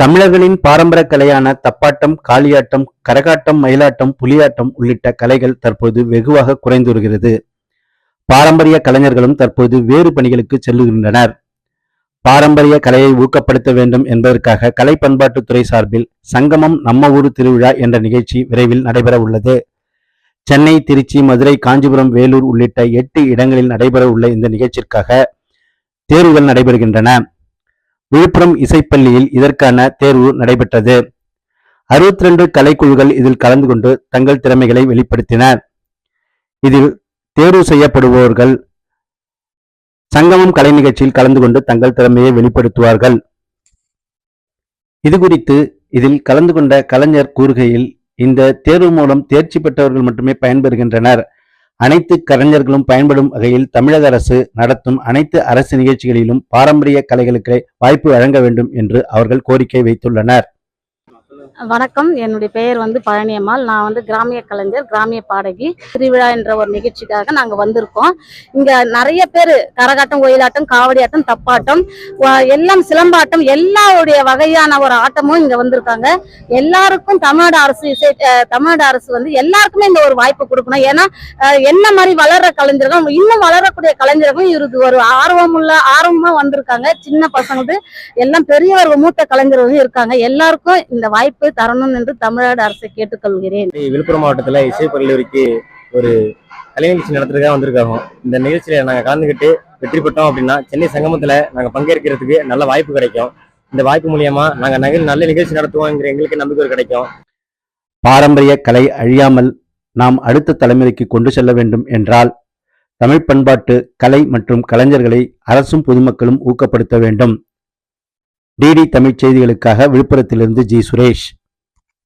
தமிழர்களின் பாரம்பரிய கலையான தப்பாட்டம் காளியாட்டம் கரகாட்டம் மயிலாட்டம் புலியாட்டம் உள்ளிட்ட கலைகள் தற்போது வெகுவாக குறைந்து வருகிறது. பாரம்பரிய கலைஞர்களும் தற்போது வேறு பணிகளுக்கு செல்லுகின்றனர். பாரம்பரிய கலையை ஊக்கப்படுத்த வேண்டும் என்பதற்காக கலை பண்பாட்டுத்துறை சார்பில் சங்கமம் நம்ம ஊர் திருவிழா என்ற நிகழ்ச்சி விரைவில் நடைபெற உள்ளது. சென்னை திருச்சி மதுரை காஞ்சிபுரம் வேலூர் உள்ளிட்ட எட்டு இடங்களில் நடைபெற உள்ள இந்த நிகழ்ச்சிக்காக தேர்வுகள் நடைபெறுகின்றன. விழுப்புரம் இசைப்பள்ளியில் இதற்கான தேர்வு நடைபெற்றது. அறுபத்தி ரெண்டு கலைக்குழுக்கள் இதில் கலந்து கொண்டு தங்கள் திறமைகளை வெளிப்படுத்தினர் இதில் தேர்வு செய்யப்படுபவர்கள் சங்கமம் கலை நிகழ்ச்சியில் கலந்து கொண்டு தங்கள் திறமையை வெளிப்படுத்துவார்கள். இது குறித்து இதில் கலந்து கொண்ட கலைஞர் கூறுகையில் இந்த தேர்வு மூலம் தேர்ச்சி பெற்றவர்கள் மட்டுமே பயன்பெறுகின்றனர். அனைத்து கலைஞர்களும் பயன்படும் வகையில் தமிழக அரசு நடத்தும் அனைத்து அரசு நிகழ்ச்சிகளிலும் பாரம்பரிய கலைகளுக்கு வாய்ப்பு வழங்க வேண்டும் என்று அவர்கள் கோரிக்கை வைத்துள்ளனர். வணக்கம். என்னுடைய பெயர் வந்து பழனியம்மாள் நான் வந்து கிராமிய கலைஞர் கிராமிய பாடகி. திருவிழா என்ற ஒரு நிகழ்ச்சிக்காக நாங்கள் வந்திருக்கோம். இங்கே நிறைய பேர் கரகாட்டம் ஒயிலாட்டம் காவடி ஆட்டம் தப்பாட்டம் எல்லாம் சிலம்பாட்டம் எல்லாருடைய வகையான ஒரு ஆட்டமும் இங்கே வந்திருக்காங்க. எல்லாருக்கும் தமிழ்நாடு அரசு இசை தமிழ்நாடு அரசு வந்து எல்லாருக்குமே இந்த ஒரு வாய்ப்பு கொடுக்கணும். ஏன்னா என்ன மாதிரி வளர்ற கலைஞர்கள் இன்னும் வளரக்கூடிய கலைஞர்களும் இருக்கு ஒரு ஆர்வமுள்ள ஆர்வமாக வந்திருக்காங்க. சின்ன பசங்க எல்லாம் பெரியவர் மூத்த கலைஞர்களும் இருக்காங்க. எல்லாருக்கும் இந்த வாய்ப்பு தரணும் என்று தமிழ்நாடு அரசை கேட்டுக்கொள்கிறேன். விழுப்புரம் மாவட்டத்தில் இசை பள்ளிக்கு ஒரு கலை நிகழ்ச்சி நடத்துறதுக்காக வந்திருக்காங்க. இந்த நிகழ்ச்சியில நாங்கள் கலந்துக்கிட்டு வெற்றி பெற்றோம் அப்படின்னா சென்னை சங்கமத்தில் நாங்கள் பங்கேற்கிறதுக்கு நல்ல வாய்ப்பு கிடைக்கும். இந்த வாய்ப்பு மூலியமா நாங்கள் நகல் நல்ல நிகழ்ச்சி நடத்துவோங்கிற எங்களுக்கு நம்பிக்கை கிடைக்கும். பாரம்பரிய கலை அழியாமல் நாம் அடுத்த தலைமுறைக்கு கொண்டு செல்ல வேண்டும் என்றால் தமிழ் பண்பாட்டு கலை மற்றும் கலைஞர்களை அரசும் பொதுமக்களும் ஊக்கப்படுத்த வேண்டும். டிடி தமிழ் செய்திகளுக்காக விழுப்புரத்திலிருந்து ஜி சுரேஷ்.